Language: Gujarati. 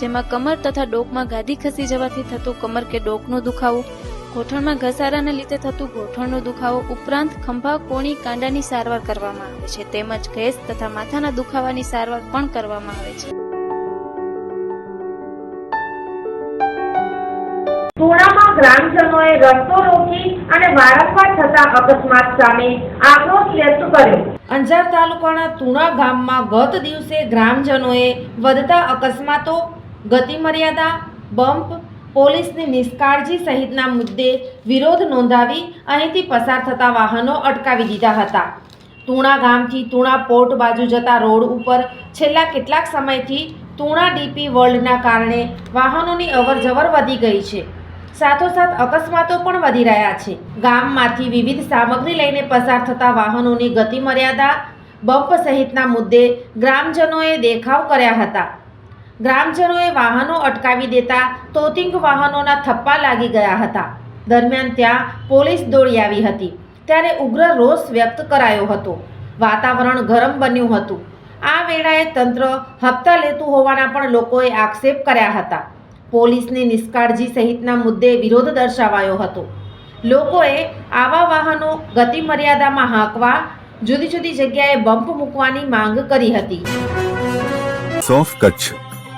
જેમાં કમર તથા ડોકમાં ગાદી ખસી જવાથી થતું કમર કે ડોકનો દુખાવો ઘોઠણમાં ઘસારાને લીધે થતું ઘોઠણનો દુખાવો ઉપરાંત ખંભા કોણી કાંડાની સારવાર કરવામાં આવે છે. તેમજ ગેસ તથા માથાના દુખાવાની સારવાર પણ કરવામાં આવે છે. પૂણામાં ગ્રામજનોએ રસ્તો રોકી અને વારંવાર થતા અકસ્માત સામે આક્રોશ વ્યક્ત કર્યો. અંજાર તાલુકાના તુણા ગામમાં ગત દિવસે ગ્રામજનોએ વધતા અકસ્માતો ગતિમર્યાદા, બમ્પ, પોલીસની નિષ્કાળજી સહિતના મુદ્દે વિરોધ નોંધાવી અહીંથી પસાર થતા વાહનો અટકાવી દીધા હતા. તુણા ગામથી તુણા પોર્ટ બાજુ જતા રોડ ઉપર છેલ્લા કેટલાક સમયથી તુણા ડીપી વર્લ્ડના કારણે વાહનોની અવરજવર વધી ગઈ છે. સાથોસાથ અકસ્માતો પણ વધી રહ્યા છે. ગામમાંથી વિવિધ સામગ્રી લઈને પસાર થતા વાહનોની ગતિમર્યાદા, બમ્પ સહિતના મુદ્દે ગ્રામજનોએ દેખાવ કર્યા હતા. ગ્રામજનોએ વાહનો અટકાવી દેતા તોતિંગ વાહનોના થપ્પા લાગી ગયા હતા. દરમિયાન ત્યાં પોલીસ દોડી આવી હતી. ત્યારે ઉગ્ર રોષ વ્યક્ત કરાયો હતો. વાતાવરણ ગરમ બન્યું હતું. આ વેળાએ તંત્ર હપ્તા લેતું હોવાના પણ લોકોએ આક્ષેપ કર્યા હતા. પોલીસની નિષ્કાળજી સહિતના મુદ્દે વિરોધ દર્શાવાયો હતો. લોકોએ આવા વાહનો ગતિ મર્યાદામાં હાંકવા, જુદી જુદી જગ્યાએ બમ્પ મૂકવાની માંગ કરી હતી. સોફ Kutch